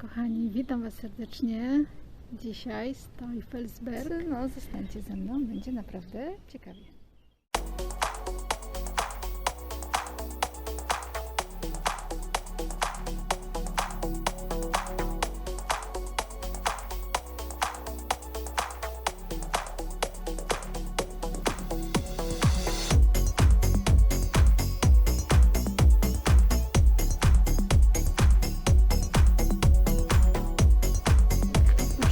kochani, witam Was serdecznie. Dzisiaj z Teufelsberg. No, zostańcie ze mną, będzie naprawdę ciekawie.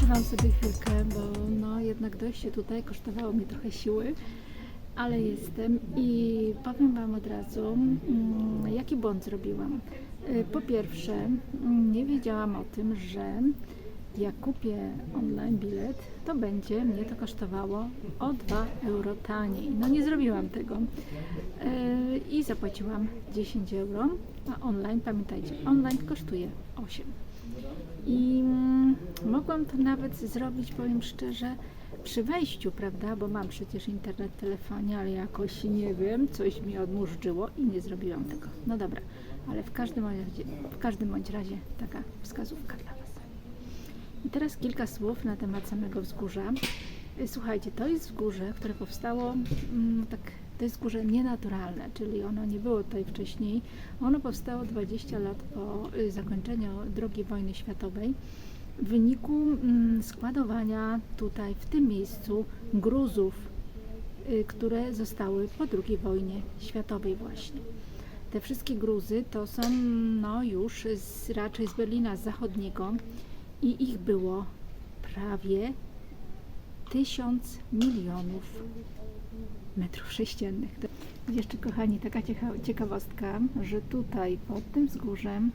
Odpoczywam sobie chwilkę, bo no jednak dojście tutaj kosztowało mi trochę siły, ale jestem i powiem Wam od razu, mm, jaki błąd zrobiłam. Y, Po pierwsze, mm, nie wiedziałam o tym, że jak kupię online bilet, to będzie mnie to kosztowało o 2 euro taniej. No nie zrobiłam tego Y, i zapłaciłam 10 euro, a online, pamiętajcie, online kosztuje 8. I mm, mogłam to nawet zrobić, powiem szczerze, przy wejściu, prawda? Bo mam przecież internet w telefonie, ale jakoś nie wiem, coś mi odmurzyło i nie zrobiłam tego. No dobra, ale w każdym, razie, w każdym bądź razie taka wskazówka dla Was. I teraz kilka słów na temat samego wzgórza. Y, Słuchajcie, to jest wzgórze, które powstało mm, tak. To jest wzgórze nienaturalne, czyli ono nie było tutaj wcześniej. Ono powstało 20 lat po y, zakończeniu II wojny światowej w wyniku mm, składowania tutaj, w tym miejscu, gruzów, y, które zostały po II wojnie światowej właśnie. Te wszystkie gruzy to są no, już z, raczej z Berlina Zachodniego i ich było prawie tysiąc milionów metrów sześciennych. Jeszcze kochani, taka ciekawostka, że tutaj pod tym wzgórzem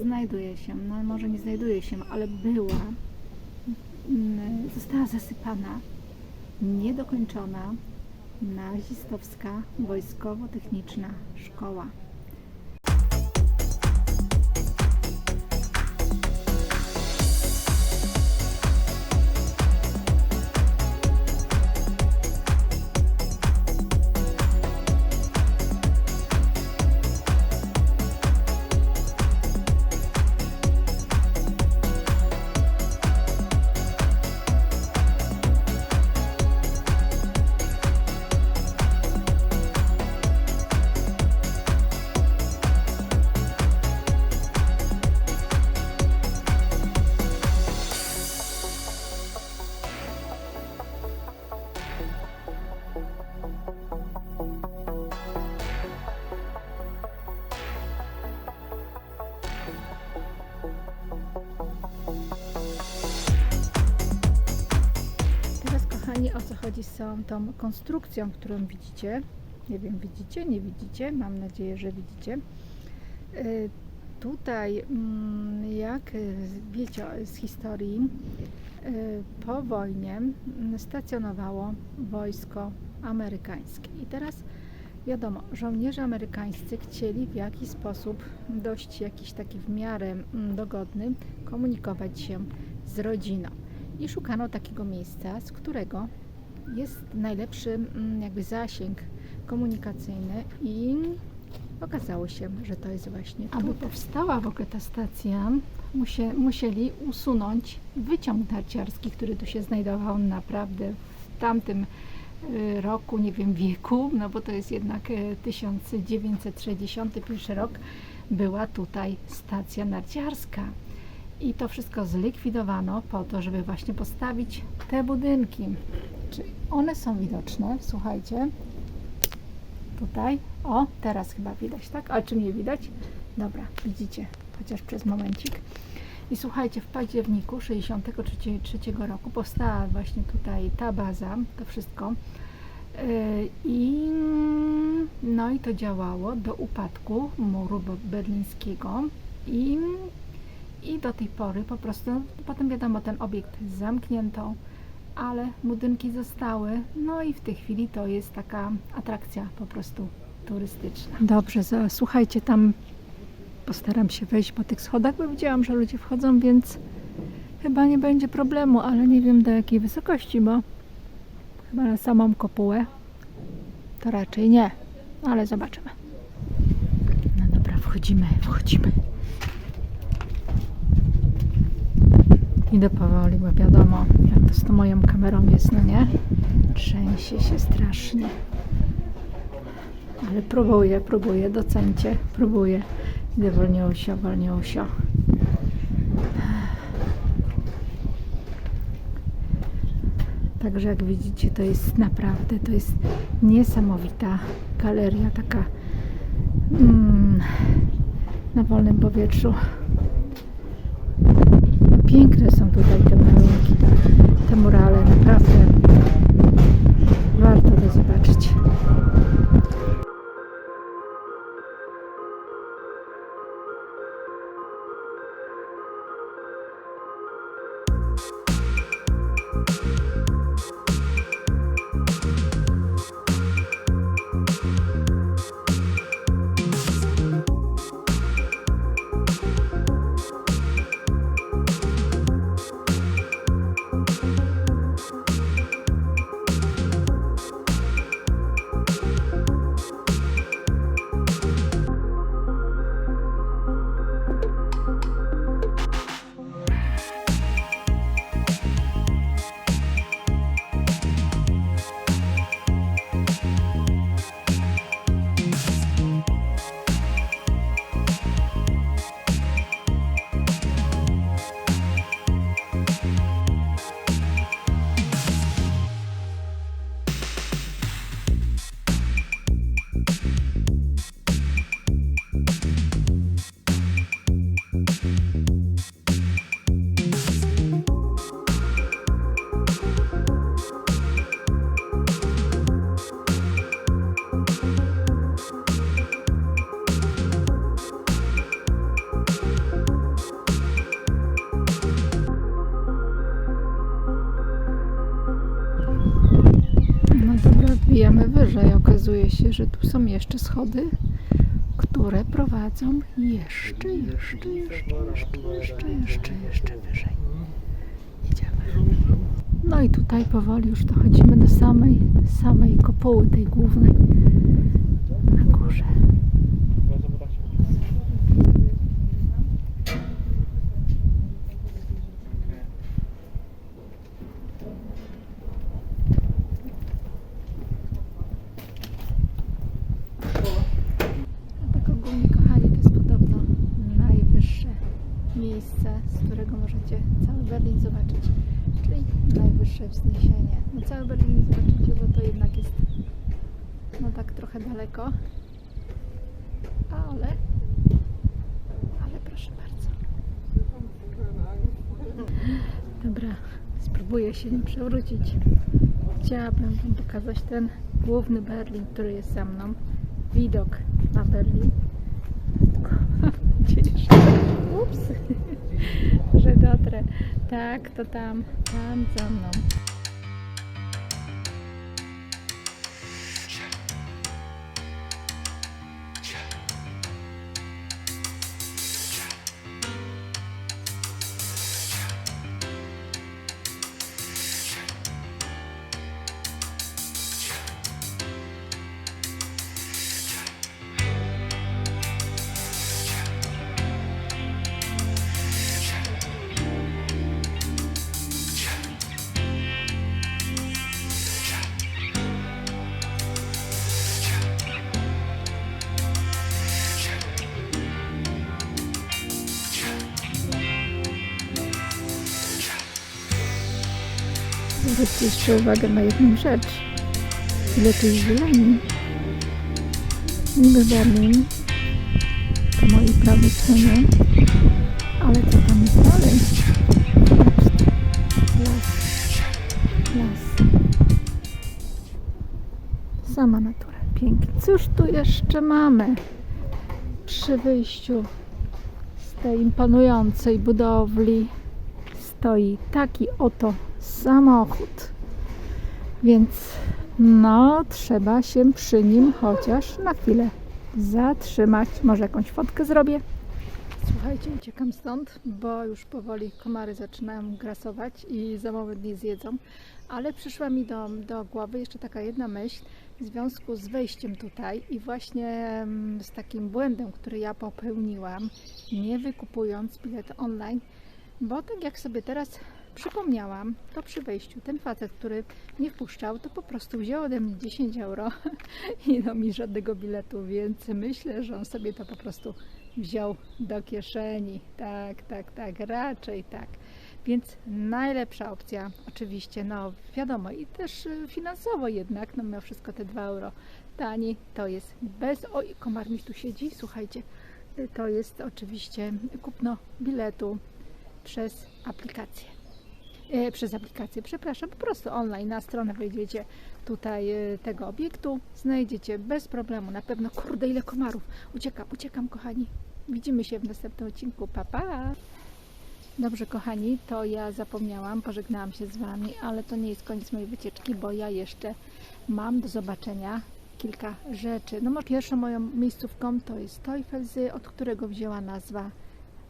znajduje się, no może nie znajduje się, ale była, mm, została zasypana niedokończona nazistowska wojskowo-techniczna szkoła. Całą tą konstrukcją, którą widzicie? Nie wiem, widzicie, nie widzicie? Mam nadzieję, że widzicie. Y, Tutaj, mm, jak y, wiecie z historii, y, po wojnie mm, stacjonowało wojsko amerykańskie. I teraz wiadomo, żołnierze amerykańscy chcieli w jakiś sposób, dość jakiś taki w miarę mm, dogodny, komunikować się z rodziną i szukano takiego miejsca, z którego jest najlepszy mm, jakby zasięg komunikacyjny i okazało się, że to jest właśnie Aby powstała w ogóle ta stacja, musie, musieli usunąć wyciąg narciarski, który tu się znajdował naprawdę w tamtym y, roku, nie wiem, wieku, no bo to jest jednak y, 1961 rok, była tutaj stacja narciarska. I to wszystko zlikwidowano po to, żeby właśnie postawić te budynki. Czy one są widoczne? Słuchajcie. Tutaj. O, teraz chyba widać, tak? A czy mnie widać? Dobra, widzicie, chociaż przez momencik. I słuchajcie, w październiku 1963 roku powstała właśnie tutaj ta baza, to wszystko. Yy, I no i to działało do upadku muru berlińskiego i i do tej pory po prostu, potem wiadomo, ten obiekt zamknięto, ale budynki zostały. No i w tej chwili to jest taka atrakcja po prostu turystyczna. Dobrze, słuchajcie, tam postaram się wejść po tych schodach, bo widziałam, że ludzie wchodzą, więc chyba nie będzie problemu, ale nie wiem do jakiej wysokości, bo chyba na samą kopułę to raczej nie, ale zobaczymy. No dobra, wchodzimy, wchodzimy. Idę powoli, bo wiadomo, jak to z tą moją kamerą jest, no nie? Trzęsie się strasznie. Ale próbuję, próbuję, docencie, próbuję. Idę wolniusio, wolniusio. Także jak widzicie, to jest naprawdę, to jest niesamowita galeria, taka mm, na wolnym powietrzu. Piękne są tutaj te malunki, te, murale, naprawdę warto to zobaczyć. Wbijamy wyżej. Okazuje się, że tu są jeszcze schody, które prowadzą jeszcze, jeszcze, jeszcze, jeszcze, jeszcze, jeszcze, jeszcze wyżej. Idziemy. No i tutaj powoli już dochodzimy do samej, samej kopuły tej głównej na górze. A tak ogólnie, kochani, to jest podobno najwyższe miejsce, z którego możecie cały Berlin zobaczyć. Czyli najwyższe wzniesienie. No cały Berlin nie zobaczycie, bo to jednak jest no tak trochę daleko. Ale, ale proszę bardzo. Dobra, spróbuję się nie przewrócić. Chciałabym Wam pokazać ten główny Berlin, który jest za mną. Widok na Berlin. Tylko jeszcze? Ups, że dotrę. Tak, to tam, tam za mną. Zwróćcie jeszcze uwagę na jedną rzecz. Ile tu jest zieleni. Niby Berlin po mojej prawej stronie, ale co tam jest dalej? Las. Las. Sama natura. Pięknie. Cóż tu jeszcze mamy przy wyjściu z tej imponującej budowli? Stoi taki oto samochód. Więc no, trzeba się przy nim chociaż na chwilę zatrzymać. Może jakąś fotkę zrobię. Słuchajcie, uciekam stąd, bo już powoli komary zaczynają grasować i za moment nie zjedzą. Ale przyszła mi do, do głowy jeszcze taka jedna myśl w związku z wejściem tutaj i właśnie mm, z takim błędem, który ja popełniłam, nie wykupując biletu online Bo tak jak sobie teraz przypomniałam, to przy wejściu ten facet, który mnie wpuszczał, to po prostu wziął ode mnie 10 euro i dał mi żadnego biletu, więc myślę, że on sobie to po prostu wziął do kieszeni. Tak, tak, tak, raczej tak. Więc najlepsza opcja, oczywiście, no wiadomo, i też y, finansowo jednak, no mimo wszystko te 2 euro taniej, to jest bez, oj, komar mi tu siedzi, słuchajcie, to jest oczywiście kupno biletu przez aplikację. E, przez aplikację, przepraszam, po prostu online na stronę wejdziecie tutaj e, tego obiektu, znajdziecie bez problemu, na pewno, kurde ile komarów, uciekam, uciekam kochani, widzimy się w następnym odcinku, pa pa! Dobrze kochani, to ja zapomniałam, pożegnałam się z Wami, ale to nie jest koniec mojej wycieczki, bo ja jeszcze mam do zobaczenia kilka rzeczy. No może pierwszą moją miejscówką to jest Teufelsee, od którego wzięła nazwa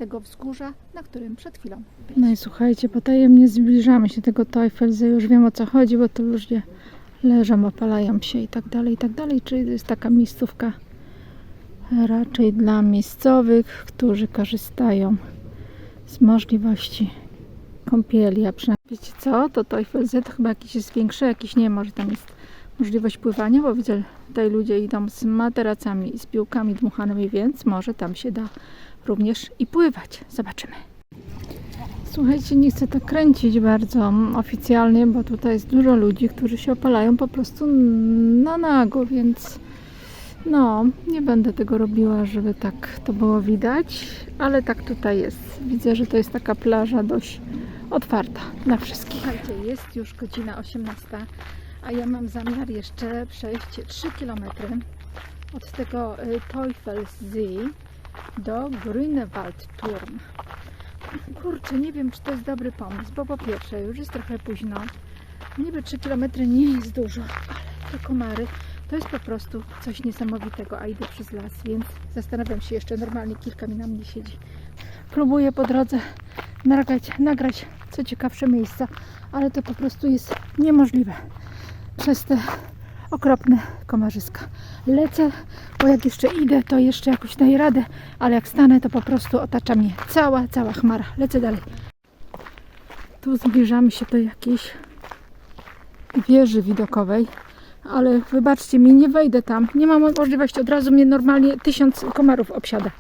tego wzgórza, na którym przed chwilą No i słuchajcie, potajemnie zbliżamy się do tego Teufelsee, już wiem o co chodzi, bo tu ludzie leżą, opalają się i tak dalej, i tak dalej, czyli to jest taka miejscówka raczej dla miejscowych, którzy korzystają z możliwości kąpieli, a przynajmniej wiecie co, to Teufelsee to chyba jakiś jest większy, jakiś nie, może tam jest możliwość pływania, bo widzę tutaj ludzie idą z materacami z piłkami dmuchanymi, więc może tam się da również i pływać. Zobaczymy. Słuchajcie, nie chcę tak kręcić bardzo oficjalnie, bo tutaj jest dużo ludzi, którzy się opalają po prostu na nago, więc no, nie będę tego robiła, żeby tak to było widać, ale tak tutaj jest. Widzę, że to jest taka plaża dość otwarta dla wszystkich. Słuchajcie, jest już godzina 18, a ja mam zamiar jeszcze przejść 3 km od tego y, Teufelsee do Grünewaldturm. Kurczę, nie wiem, czy to jest dobry pomysł, bo po pierwsze, już jest trochę późno. Niby 3 km nie jest dużo, ale te komary to jest po prostu coś niesamowitego, a idę przez las, więc zastanawiam się jeszcze, normalnie kilka mi na mnie siedzi. Próbuję po drodze nagrać, nagrać co ciekawsze miejsca, ale to po prostu jest niemożliwe przez te okropne komarzyska. Lecę, bo jak jeszcze idę, to jeszcze jakoś daję radę, ale jak stanę, to po prostu otacza mnie cała, cała chmara. Lecę dalej. Tu zbliżamy się do jakiejś wieży widokowej, ale wybaczcie mi, nie wejdę tam. Nie mam możliwości, od razu mnie normalnie tysiąc komarów obsiada.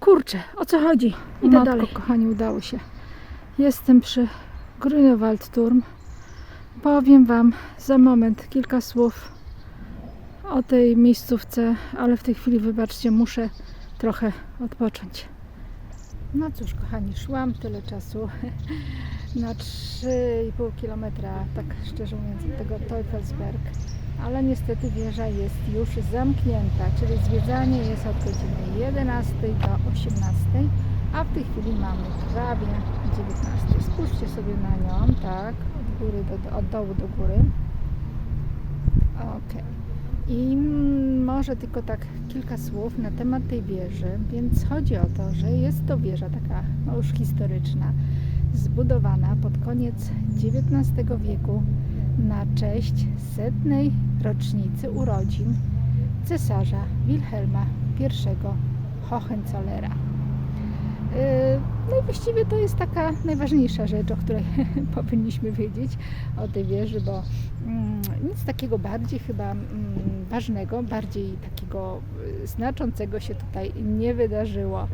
Kurczę, o co chodzi? Idę Matko, dalej. kochani, udało się. Jestem przy Grünewaldturm. Powiem Wam za moment kilka słów o tej miejscówce, ale w tej chwili, wybaczcie, muszę trochę odpocząć. No cóż, kochani, szłam tyle czasu na 3,5 km, tak szczerze mówiąc, od tego Teufelsberg, ale niestety wieża jest już zamknięta, czyli zwiedzanie jest od godziny 11 do 18, a w tej chwili mamy prawie 19. Spójrzcie sobie na nią, tak, od góry do, od dołu do góry. Ok. I może tylko tak kilka słów na temat tej wieży, więc chodzi o to, że jest to wieża taka no już historyczna, zbudowana pod koniec XIX wieku na cześć setnej rocznicy urodzin cesarza Wilhelma I Hohenzollera. Właściwie to jest taka najważniejsza rzecz, o której powinniśmy wiedzieć o tej wieży, bo mm, nic takiego bardziej chyba mm, ważnego, bardziej takiego y, znaczącego się tutaj nie wydarzyło.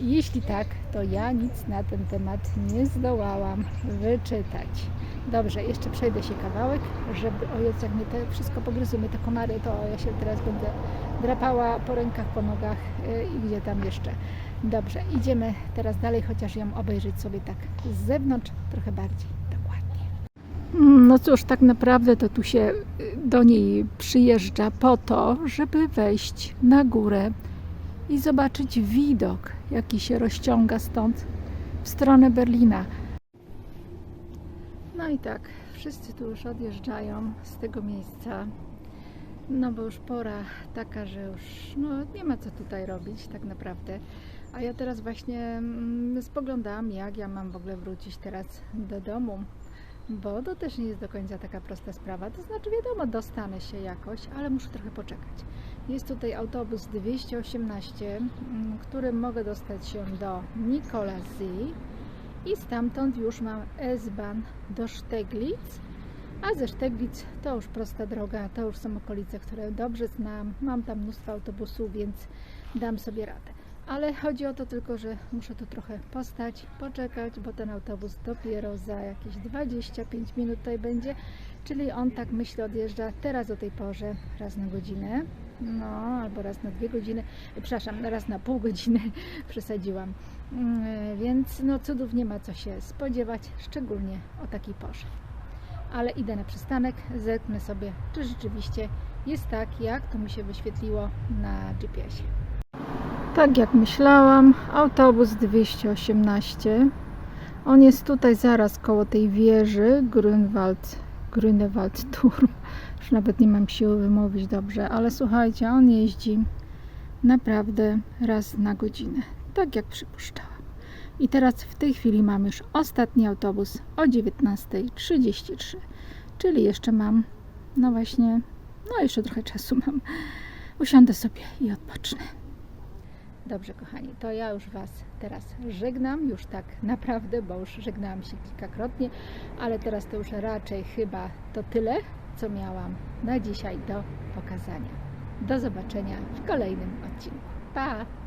Jeśli tak, to ja nic na ten temat nie zdołałam wyczytać. Dobrze, jeszcze przejdę się kawałek, żeby, o Jezu, jak mnie to wszystko pogryzły, mnie te komary, to ja się teraz będę drapała po rękach, po nogach yy, i gdzie tam jeszcze. Dobrze, idziemy teraz dalej, chociaż ją obejrzeć sobie tak z zewnątrz trochę bardziej dokładnie. No cóż, tak naprawdę to tu się y, do niej przyjeżdża po to, żeby wejść na górę i zobaczyć widok, jaki się rozciąga stąd w stronę Berlina. No i tak, wszyscy tu już odjeżdżają z tego miejsca. No bo już pora taka, że już no, nie ma co tutaj robić tak naprawdę. A ja teraz właśnie mm, spoglądałam, jak ja mam w ogóle wrócić teraz do domu, bo to też nie jest do końca taka prosta sprawa. To znaczy, wiadomo, dostanę się jakoś, ale muszę trochę poczekać. Jest tutaj autobus 218, mm, którym mogę dostać się do Nikolazji i stamtąd już mam S-Bahn do Szteglic. A ze Szteglic to już prosta droga, to już są okolice, które dobrze znam. Mam tam mnóstwo autobusów, więc dam sobie radę. Ale chodzi o to tylko, że muszę tu trochę postać, poczekać, bo ten autobus dopiero za jakieś 25 minut tutaj będzie. Czyli on tak myślę odjeżdża teraz o tej porze raz na godzinę. No, albo raz na dwie godziny, przepraszam, raz na pół godziny przesadziłam. Mm, Więc no cudów nie ma co się spodziewać, szczególnie o takiej porze. Ale idę na przystanek, zerknę sobie, czy rzeczywiście jest tak, jak to mi się wyświetliło na GPS-ie. Tak jak myślałam, autobus 218. On jest tutaj zaraz koło tej wieży Grünwald, Grünewald Turm. Już nawet nie mam siły wymówić dobrze, ale słuchajcie, on jeździ naprawdę raz na godzinę, tak jak przypuszczałam. I teraz w tej chwili mam już ostatni autobus o 19.33, czyli jeszcze mam, no właśnie, no jeszcze trochę czasu mam. Usiądę sobie i odpocznę. Dobrze, kochani, to ja już Was teraz żegnam, już tak naprawdę, bo już żegnałam się kilkakrotnie, ale teraz to już raczej chyba to tyle, co miałam na dzisiaj do pokazania. Do zobaczenia w kolejnym odcinku. Pa!